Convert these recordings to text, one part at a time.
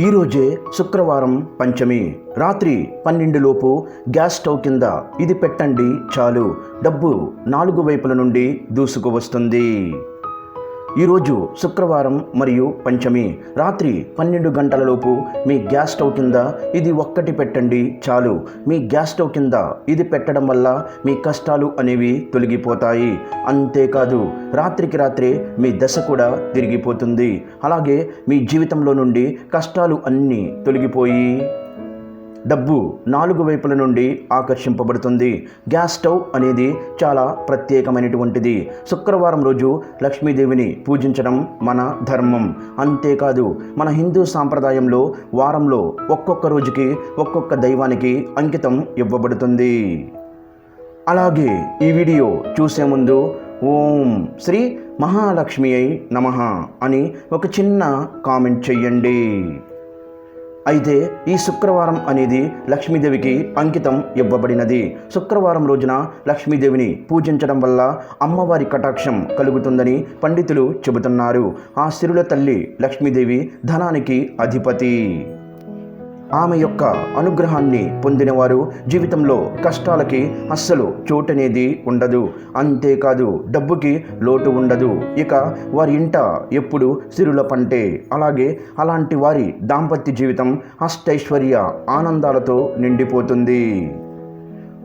ఈరోజే శుక్రవారం పంచమి. రాత్రి పన్నెండులోపు గ్యాస్ స్టవ్ కింద ఇది పెట్టండి చాలు. డబ్బు నాలుగు వైపుల నుండి దూసుకు వస్తుంది ఈరోజు శుక్రవారం మరియు పంచమి రాత్రి పన్నెండు గంటలలోపు మీ గ్యాస్ స్టవ్ కింద ఇది ఒక్కటి పెట్టండి చాలు. మీ గ్యాస్ స్టవ్ కింద ఇది పెట్టడం వల్ల మీ కష్టాలు అనేవి తొలగిపోతాయి. అంతేకాదు రాత్రికి రాత్రే మీ దశ కూడా తిరిగిపోతుంది. అలాగే మీ జీవితంలో నుండి కష్టాలు అన్నీ తొలగిపోయి డబ్బు నాలుగు వైపుల నుండి ఆకర్షింపబడుతుంది. గ్యాస్ స్టవ్ అనేది చాలా ప్రత్యేకమైనటువంటిది. శుక్రవారం రోజు లక్ష్మీదేవిని పూజించడం మన ధర్మం. అంతేకాదు మన హిందూ సాంప్రదాయంలో వారంలో ఒక్కొక్క రోజుకి ఒక్కొక్క దైవానికి అంకితం ఇవ్వబడుతుంది. అలాగే ఈ వీడియో చూసే ముందు ఓం శ్రీ మహాలక్ష్మి అయి నమ అని ఒక చిన్న కామెంట్ చెయ్యండి. అయితే ఈ శుక్రవారం అనేది లక్ష్మీదేవికి అంకితం ఇవ్వబడినది. శుక్రవారం రోజున లక్ష్మీదేవిని పూజించడం వల్ల అమ్మవారి కటాక్షం కలుగుతుందని పండితులు చెబుతున్నారు. ఆ సిరుల తల్లి లక్ష్మీదేవి ధనానికి అధిపతి. ఆమె యొక్క అనుగ్రహాన్ని పొందినవారు జీవితంలో కష్టాలకి అస్సలు చోటనేది ఉండదు. అంతేకాదు డబ్బుకి లోటు ఉండదు. ఇక వారి ఇంట ఎప్పుడు సిరుల పంటే. అలాగే అలాంటి వారి దాంపత్య జీవితం అష్టైశ్వర్య ఆనందాలతో నిండిపోతుంది.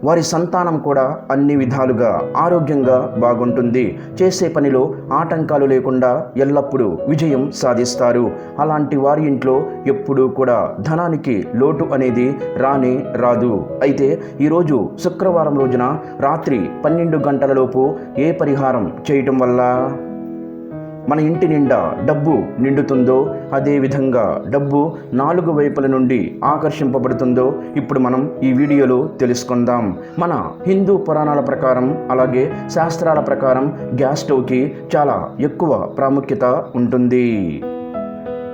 వారి సంతానం కూడా అన్ని విధాలుగా ఆరోగ్యంగా బాగుంటుంది. చేసే పనిలో ఆటంకాలు లేకుండా ఎల్లప్పుడూ విజయం సాధిస్తారు. అలాంటి వారి ఇంట్లో ఎప్పుడూ కూడా ధనానికి లోటు అనేది రానే రాదు. అయితే ఈరోజు శుక్రవారం రోజున రాత్రి పన్నెండు గంటలలోపు ఏ పరిహారం చేయటం వల్ల? మన ఇంటి నిండా డబ్బు నిండుతుందో అదేవిధంగా డబ్బు నాలుగు వైపుల నుండి ఆకర్షింపబడుతుందో ఇప్పుడు మనం ఈ వీడియోలో తెలుసుకుందాం. మన హిందూ పురాణాల ప్రకారం అలాగే శాస్త్రాల ప్రకారం గ్యాస్ స్టవ్కి చాలా ఎక్కువ ప్రాముఖ్యత ఉంటుంది.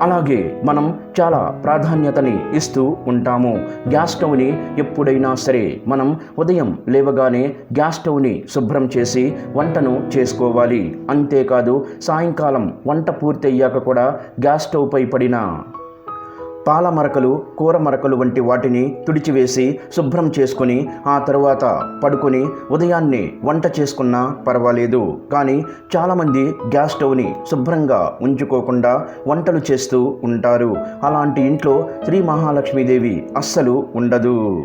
అలాగే మనం చాలా ప్రాధాన్యతని ఇస్తూ ఉంటాము. గ్యాస్ స్టవ్ని ఎప్పుడైనా సరే మనం ఉదయం లేవగానే గ్యాస్ స్టవ్ని శుభ్రం చేసి వంటను చేసుకోవాలి. అంతేకాదు సాయంకాలం వంట పూర్తయ్యాక కూడా గ్యాస్ స్టవ్పై పడిన పాల మరకలు కూర మరకలు వంటి వాటిని తుడిచివేసి శుభ్రం చేసుకుని ఆ తరువాత పడుకుని ఉదయాన్నే వంట చేసుకున్నా పర్వాలేదు. కానీ చాలామంది గ్యాస్ స్టవ్ని శుభ్రంగా ఉంచుకోకుండా వంటలు చేస్తూ ఉంటారు. అలాంటి ఇంట్లో శ్రీ మహాలక్ష్మీదేవి అస్సలు ఉండదు.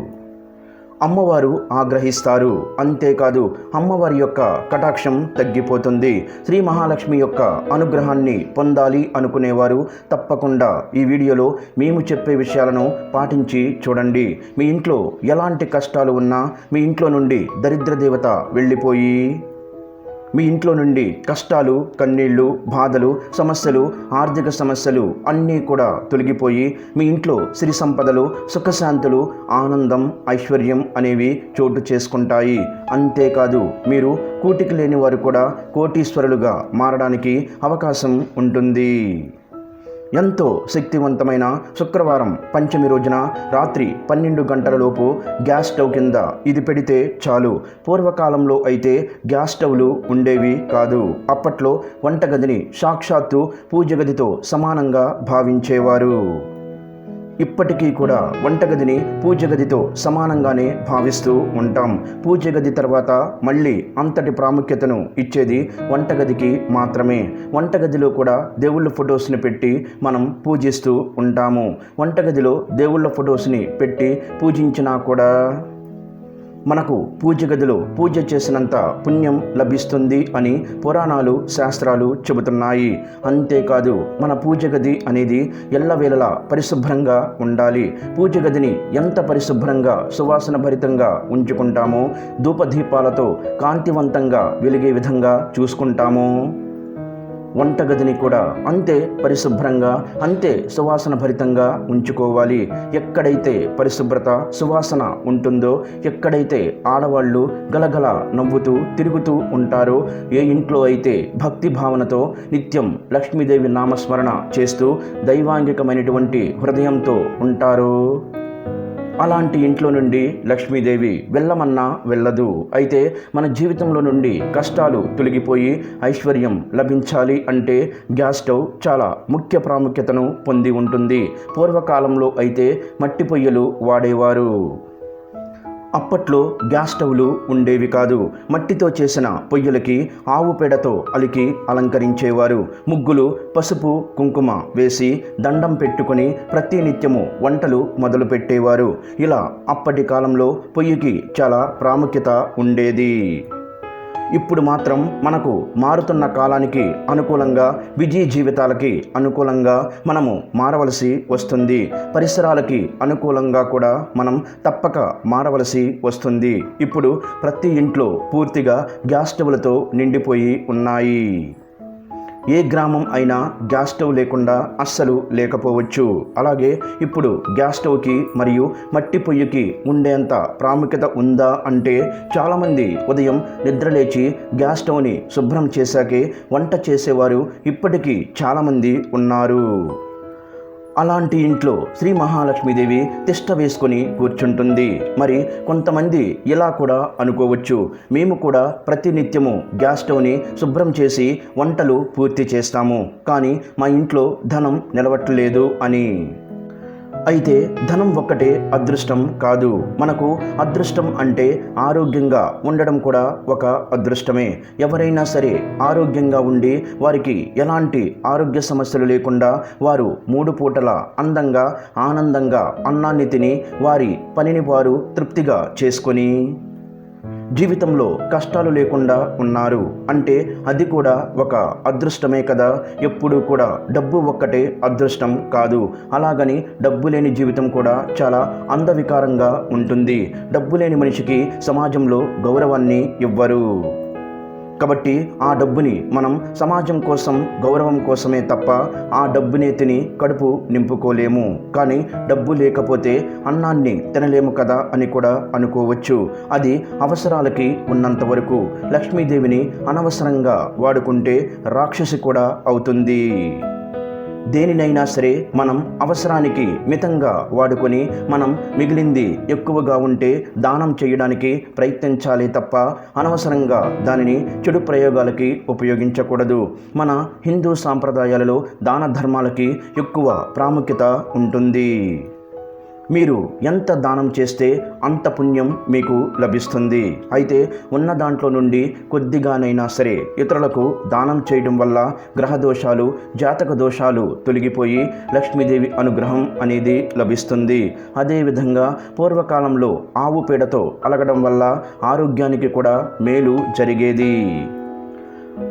అమ్మవారు ఆగ్రహిస్తారు. అంతేకాదు అమ్మవారి యొక్క కటాక్షం తగ్గిపోతుంది. శ్రీ మహాలక్ష్మి యొక్క అనుగ్రహాన్ని పొందాలి అనుకునేవారు తప్పకుండా ఈ వీడియోలో మేము చెప్పే విషయాలను పాటించి చూడండి. మీ ఇంట్లో ఎలాంటి కష్టాలు ఉన్నా మీ ఇంట్లో నుండి దరిద్ర దేవత వెళ్ళిపోయి మీ ఇంట్లో నుండి కష్టాలు కన్నీళ్ళు బాధలు సమస్యలు ఆర్థిక సమస్యలు అన్నీ కూడా తొలగిపోయి మీ ఇంట్లో సిరి సంపదలు సుఖశాంతులు ఆనందం ఐశ్వర్యం అనేవి చోటు చేసుకుంటాయి. అంతేకాదు మీరు కూటికి లేని వారు కూడా కోటీశ్వరులుగా మారడానికి అవకాశం ఉంటుంది. ఎంతో శక్తివంతమైన శుక్రవారం పంచమి రోజున రాత్రి పన్నెండు గంటలలోపు గ్యాస్ స్టవ్ కింద ఇది పెడితే చాలు. పూర్వకాలంలో అయితే గ్యాస్ స్టవ్లు ఉండేవి కాదు. అప్పట్లో వంటగదిని సాక్షాత్తు పూజగదితో సమానంగా భావించేవారు. ఇప్పటికీ కూడా వంటగదిని పూజ గదితో సమానంగానే భావిస్తూ ఉంటాం. పూజ గది తర్వాత మళ్ళీ అంతటి ప్రాముఖ్యతను ఇచ్చేది వంటగదికి మాత్రమే. వంటగదిలో కూడా దేవుళ్ళ ఫొటోస్ని పెట్టి మనం పూజిస్తూ ఉంటాము. వంటగదిలో దేవుళ్ళ ఫొటోస్ని పెట్టి పూజించినా కూడా మనకు పూజ గదిలో పూజ చేసినంత పుణ్యం లభిస్తుంది అని పురాణాలు శాస్త్రాలు చెబుతున్నాయి. అంతేకాదు మన పూజ గది అనేది ఎల్లవేళలా పరిశుభ్రంగా ఉండాలి. పూజ గదిని ఎంత పరిశుభ్రంగా సువాసన భరితంగా ఉంచుకుంటామో ధూపదీపాలతో కాంతివంతంగా వెలిగే విధంగా చూసుకుంటామో. వంటగదిని కూడా అంతే పరిశుభ్రంగా అంతే సువాసన భరితంగా ఉంచుకోవాలి. ఎక్కడైతే పరిశుభ్రత సువాసన ఉంటుందో ఎక్కడైతే ఆడవాళ్ళు గలగల నవ్వుతూ తిరుగుతూ ఉంటారో ఏ ఇంట్లో అయితే భక్తి భావనతో నిత్యం లక్ష్మీదేవి నామస్మరణ చేస్తూ దైవాంగికమైనటువంటి హృదయంతో ఉంటారో అలాంటి ఇంట్లో నుండి లక్ష్మీదేవి వెళ్ళమన్నా వెళ్ళదు. అయితే మన జీవితంలో నుండి కష్టాలు తొలగిపోయి ఐశ్వర్యం లభించాలి అంటే గ్యాస్ స్టవ్ చాలా ముఖ్య ప్రాముఖ్యతను పొంది ఉంటుంది. పూర్వకాలంలో అయితే మట్టి పొయ్యలు వాడేవారు. అప్పట్లో గ్యాస్ స్టవ్లు ఉండేవి కాదు. మట్టితో చేసిన పొయ్యలకి ఆవు పేడతో అలికి అలంకరించేవారు. ముగ్గులు పసుపు కుంకుమ వేసి దండం పెట్టుకొని ప్రతినిత్యము వంటలు మొదలుపెట్టేవారు. ఇలా అప్పటి కాలంలో పొయ్యికి చాలా ప్రాముఖ్యత ఉండేది. ఇప్పుడు మాత్రం మనకు మారుతున్న కాలానికి అనుకూలంగా విజయ జీవితాలకి అనుకూలంగా మనము మారవలసి వస్తుంది. పరిసరాలకి అనుకూలంగా కూడా మనం తప్పక మారవలసి వస్తుంది. ఇప్పుడు ప్రతి ఇంట్లో పూర్తిగా గ్యాస్ స్టవ్లతో నిండిపోయి ఉన్నాయి. ఏ గ్రామం అయినా గ్యాస్ స్టవ్ లేకుండా అస్సలు లేకపోవచ్చు. అలాగే ఇప్పుడు గ్యాస్ స్టవ్కి మరియు మట్టి పొయ్యికి ఉండేంత ప్రాముఖ్యత ఉందా అంటే చాలామంది ఉదయం నిద్రలేచి గ్యాస్ స్టవ్ని శుభ్రం చేశాకే వంట చేసేవారు ఇప్పటికీ చాలామంది ఉన్నారు. అలాంటి ఇంట్లో శ్రీ మహాలక్ష్మీదేవి తిష్ట వేసుకొని కూర్చుంటుంది. మరి కొంతమంది ఇలా కూడా అనుకోవచ్చు. మేము కూడా ప్రతినిత్యము గ్యాస్ స్టవ్ని శుభ్రం చేసి వంటలు పూర్తి చేస్తాము. కానీ మా ఇంట్లో ధనం నిలవట్లేదు అని. అయితే ధనం ఒక్కటే అదృష్టం కాదు. మనకు అదృష్టం అంటే ఆరోగ్యంగా ఉండడం కూడా ఒక అదృష్టమే. ఎవరైనా సరే ఆరోగ్యంగా ఉండి వారికి ఎలాంటి ఆరోగ్య సమస్యలు లేకుండా వారు మూడు పూటల అందంగా ఆనందంగా అన్నాన్ని తిని వారి పనిని వారు తృప్తిగా చేసుకొని జీవితంలో కష్టాలు లేకుండా ఉన్నారు. అంటే అది కూడా ఒక అదృష్టమే కదా. ఎప్పుడూ కూడా డబ్బు ఒక్కటే అదృష్టం కాదు. అలాగని డబ్బు లేని జీవితం కూడా చాలా అందవికారంగా ఉంటుంది. డబ్బు లేని మనిషికి సమాజంలో గౌరవాన్ని ఇవ్వరు. కాబట్టి ఆ డబ్బుని మనం సమాజం కోసం గౌరవం కోసమే తప్ప ఆ డబ్బునే తిని కడుపు నింపుకోలేము. కానీ డబ్బు లేకపోతే అన్నాన్ని తినలేము కదా అని కూడా అనుకోవచ్చు. అది అవసరాలకి ఉన్నంత వరకు లక్ష్మీదేవిని అనవసరంగా వాడుకుంటే రాక్షసి కూడా అవుతుంది. దేనినైనా సరే మనం అవసరానికి మితంగా వాడుకొని మనం మిగిలింది ఎక్కువగా ఉంటే దానం చేయడానికి ప్రయత్నించాలి తప్ప అనవసరంగా దానిని చెడు ప్రయోగాలకి ఉపయోగించకూడదు. మన హిందూ సాంప్రదాయాలలో దాన ధర్మాలకి ఎక్కువ ప్రాముఖ్యత ఉంటుంది. మీరు ఎంత దానం చేస్తే అంత పుణ్యం మీకు లభిస్తుంది. అయితే ఉన్న దాంట్లో నుండి కొద్దిగానైనా సరే ఇతరులకు దానం చేయడం వల్ల గ్రహ దోషాలు జాతక దోషాలు తొలగిపోయి లక్ష్మీదేవి అనుగ్రహం అనేది లభిస్తుంది. అదేవిధంగా పూర్వకాలంలో ఆవు పేడతో అలగడం వల్ల ఆరోగ్యానికి కూడా మేలు జరిగేది.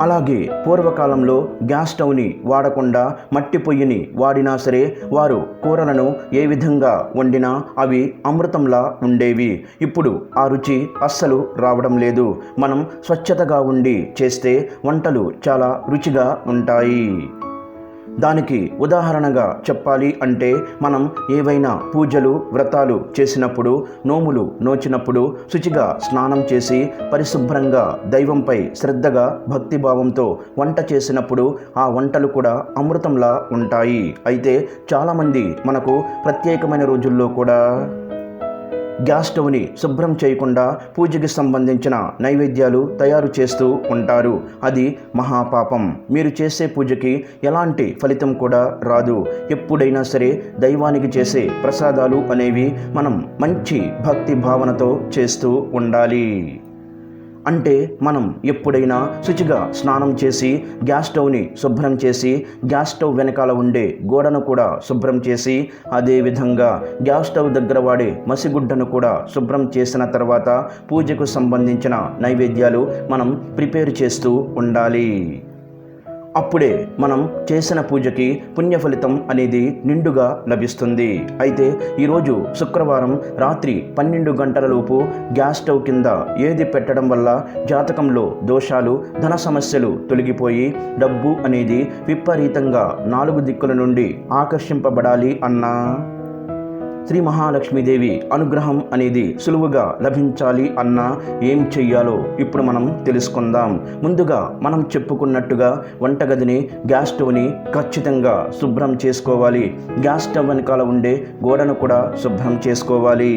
అలాగే పూర్వకాలంలో గ్యాస్ స్టవ్ని వాడకుండా మట్టి పొయ్యిని వాడినా సరే వారు కూరలను ఏ విధంగా వండినా అవి అమృతంలా ఉండేవి. ఇప్పుడు ఆ రుచి అస్సలు రావడం లేదు. మనం స్వచ్ఛతగా ఉండి చేస్తే వంటలు చాలా రుచిగా ఉంటాయి. దానికి ఉదాహరణగా చెప్పాలి అంటే మనం ఏవైనా పూజలు వ్రతాలు చేసినప్పుడు నోములు నోచినప్పుడు శుచిగా స్నానం చేసి పరిశుభ్రంగా దైవంపై శ్రద్ధగా భక్తిభావంతో వంట చేసినప్పుడు ఆ వంటలు కూడా అమృతంలా ఉంటాయి. అయితే చాలామంది మనకు ప్రత్యేకమైన రోజుల్లో కూడా గ్యాస్ స్టవ్ని శుభ్రం చేయకుండా పూజకి సంబంధించిన నైవేద్యాలు తయారు చేస్తూ ఉంటారు. అది మహాపాపం. మీరు చేసే పూజకి ఎలాంటి ఫలితం కూడా రాదు. ఎప్పుడైనా సరే దైవానికి చేసే ప్రసాదాలు అనేవి మనం మంచి భక్తి భావనతో చేస్తూ ఉండాలి. అంటే మనం ఎప్పుడైనా శుచిగా స్నానం చేసి గ్యాస్ స్టవ్ని శుభ్రం చేసి గ్యాస్ స్టవ్ వెనకాల ఉండే గోడను కూడా శుభ్రం చేసి అదేవిధంగా గ్యాస్ స్టవ్ దగ్గర వాడే మసిగుడ్డను కూడా శుభ్రం చేసిన తర్వాత పూజకు సంబంధించిన నైవేద్యాలు మనం ప్రిపేర్ చేస్తూ ఉండాలి. అప్పుడే మనం చేసిన పూజకి పుణ్య ఫలితం అనేది నిండుగా లభిస్తుంది. అయితే ఈరోజు శుక్రవారం రాత్రి పన్నెండు గంటలలోపు గ్యాస్ స్టవ్ కింద ఏది పెట్టడం వల్ల జాతకంలో దోషాలు ధన సమస్యలు తొలగిపోయి డబ్బు అనేది విపరీతంగా నాలుగు దిక్కుల నుండి ఆకర్షింపబడాలి అన్నా? శ్రీ మహాలక్ష్మీదేవి అనుగ్రహం అనేది సులువుగా లభించాలి అన్నా ఏం చెయ్యాలో ఇప్పుడు మనం తెలుసుకుందాం. ముందుగా మనం చెప్పుకున్నట్టుగా వంటగదిని గ్యాస్ స్టవ్ని ఖచ్చితంగా శుభ్రం చేసుకోవాలి. గ్యాస్ స్టవ్ వెనకాల ఉండే గోడను కూడా శుభ్రం చేసుకోవాలి.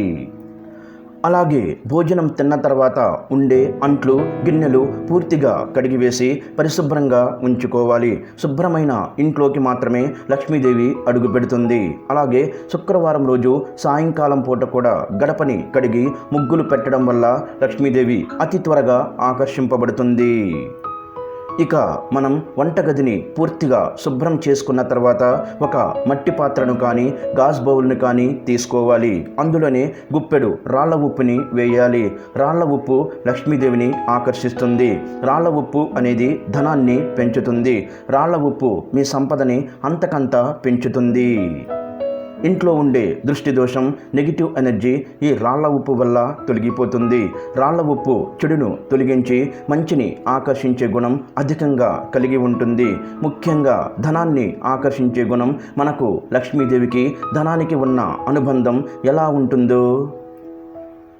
అలాగే భోజనం తిన్న తర్వాత ఉండే అంట్లు గిన్నెలు పూర్తిగా కడిగివేసి పరిశుభ్రంగా ఉంచుకోవాలి. శుభ్రమైన ఇంట్లోకి మాత్రమే లక్ష్మీదేవి అడుగు పెడుతుంది. అలాగే శుక్రవారం రోజు సాయంకాలం పూట కూడా గడపని కడిగి ముగ్గులు పెట్టడం వల్ల లక్ష్మీదేవి అతి త్వరగా ఆకర్షింపబడుతుంది. ఇక మనం వంటగదిని పూర్తిగా శుభ్రం చేసుకున్న తర్వాత ఒక మట్టి పాత్రను కానీ గాజ్ బౌల్ని కానీ తీసుకోవాలి. అందులోనే గుప్పెడు రాళ్ళ ఉప్పుని వేయాలి. రాళ్ళ ఉప్పు లక్ష్మీదేవిని ఆకర్షిస్తుంది. రాళ్ళ ఉప్పు అనేది ధనాన్ని పెంచుతుంది. రాళ్ళ ఉప్పు మీ సంపదని అంతకంత పెంచుతుంది. ఇంట్లో ఉండే దృష్టి దోషం నెగిటివ్ ఎనర్జీ ఈ రాళ్ళ ఉప్పు వల్ల తొలగిపోతుంది. రాళ్ళ ఉప్పు చెడును తొలగించి మంచిని ఆకర్షించే గుణం అధికంగా కలిగి ఉంటుంది. ముఖ్యంగా ధనాన్ని ఆకర్షించే గుణం మనకు లక్ష్మీదేవికి ధనానికి ఉన్న అనుబంధం ఎలా ఉంటుందో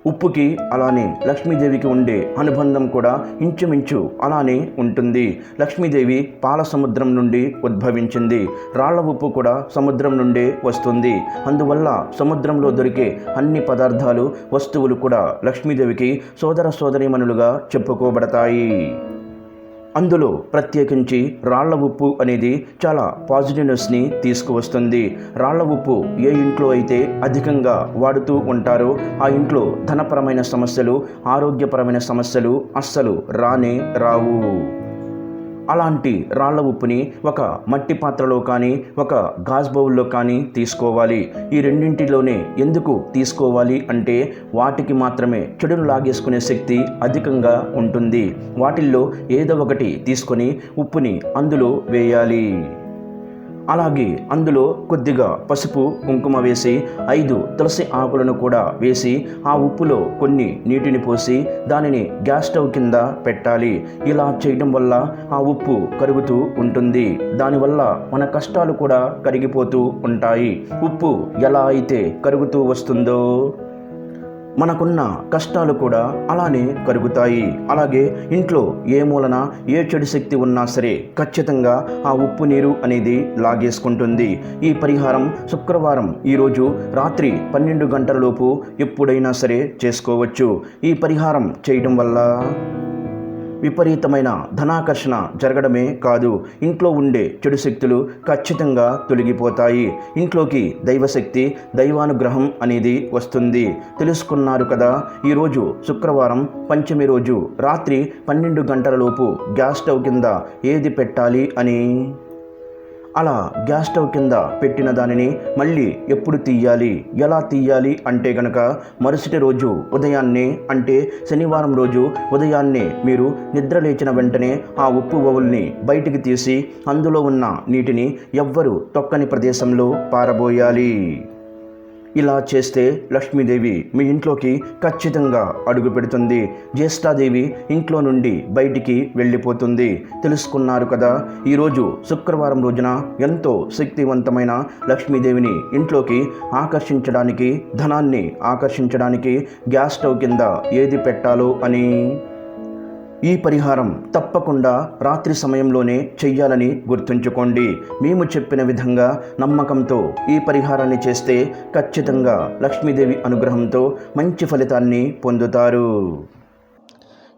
ఉప్పుకి అలానే లక్ష్మీదేవికి ఉండే అనుబంధం కూడా ఇంచుమించు అలానే ఉంటుంది. లక్ష్మీదేవి పాల సముద్రం నుండి ఉద్భవించింది. రాళ్ళ ఉప్పు కూడా సముద్రం నుండే వస్తుంది. అందువల్ల సముద్రంలో దొరికే అన్ని పదార్థాలు వస్తువులు కూడా లక్ష్మీదేవికి సోదర సోదరీమణులుగా చెప్పుకోబడతాయి. అందులో ప్రత్యేకించి రాళ్ళ ఉప్పు అనేది చాలా పాజిటివ్నెస్ని తీసుకువస్తుంది. రాళ్ళ ఉప్పు ఏ ఇంట్లో అయితే అధికంగా వాడుతూ ఉంటారో ఆ ఇంట్లో ధనపరమైన సమస్యలు ఆరోగ్యపరమైన సమస్యలు అస్సలు రానే రావు. అలాంటి రాళ్ళ ఉప్పుని ఒక మట్టి పాత్రలో కానీ ఒక గాజ్ బౌల్లో కానీ తీసుకోవాలి. ఈ రెండింటిలోనే ఎందుకు తీసుకోవాలి అంటే వాటికి మాత్రమే చెడును లాగేసుకునే శక్తి అధికంగా ఉంటుంది. వాటిల్లో ఏదో ఒకటి తీసుకొని ఉప్పుని అందులో వేయాలి. అలాగే అందులో కొద్దిగా పసుపు కుంకుమ వేసి ఐదు తులసి ఆకులను కూడా వేసి ఆ ఉప్పులో కొన్ని నీటిని పోసి దానిని గ్యాస్ స్టవ్ కింద పెట్టాలి. ఇలా చేయడం వల్ల ఆ ఉప్పు కరుగుతూ ఉంటుంది. దానివల్ల మన కష్టాలు కూడా కరిగిపోతూ ఉంటాయి. ఉప్పు ఎలా అయితే కరుగుతూ వస్తుందో మనకున్న కష్టాలు కూడా అలానే కరుగుతాయి. అలాగే ఇంట్లో ఏ మూలన ఏ చెడు శక్తి ఉన్నా సరే ఖచ్చితంగా ఆ ఉప్పు నీరు అనేది లాగేసుకుంటుంది. ఈ పరిహారం శుక్రవారం ఈరోజు రాత్రి పన్నెండు గంటలలోపు ఎప్పుడైనా సరే చేసుకోవచ్చు. ఈ పరిహారం చేయడం వల్ల విపరీతమైన ధనాకర్షణ జరగడమే కాదు. ఇంట్లో ఉండే చెడు శక్తులు ఖచ్చితంగా తొలగిపోతాయి. ఇంట్లోకి దైవశక్తి దైవానుగ్రహం అనేది వస్తుంది. తెలుసుకున్నారు కదా ఈరోజు శుక్రవారం పంచమి రోజు రాత్రి పన్నెండు గంటలలోపు గ్యాస్ స్టవ్ కింద ఏది పెట్టాలి అని? అలా గ్యాస్ స్టవ్ కింద పెట్టిన దానిని మళ్ళీ ఎప్పుడు తీయాలి? ఎలా తీయాలి? అంటే గనక మరుసటి రోజు ఉదయాన్నే అంటే శనివారం రోజు ఉదయాన్నే మీరు నిద్ర లేచిన వెంటనే ఆ ఉప్పు బౌల్ని బయటికి తీసి అందులో ఉన్న నీటిని ఎవ్వరు తొక్కని ప్రదేశంలో పారబోయాలి. ఇలా చేస్తే లక్ష్మీదేవి మీ ఇంట్లోకి ఖచ్చితంగా అడుగు పెడుతుంది. జ్యేష్ఠాదేవి ఇంట్లో నుండి బయటికి వెళ్ళిపోతుంది. తెలుసుకున్నారు కదా ఈరోజు శుక్రవారం రోజున ఎంతో శక్తివంతమైన లక్ష్మీదేవిని ఇంట్లోకి ఆకర్షించడానికి ధనాన్ని ఆకర్షించడానికి గ్యాస్ స్టవ్ కింద ఏది పెట్టాలో అని ఈ పరిహారం తప్పకుండా రాత్రి సమయంలోనే చెయ్యాలని గుర్తుంచుకోండి. మేము చెప్పిన విధంగా నమ్మకంతో ఈ పరిహారాన్ని చేస్తే ఖచ్చితంగా లక్ష్మీదేవి అనుగ్రహంతో మంచి ఫలితాన్ని పొందుతారు.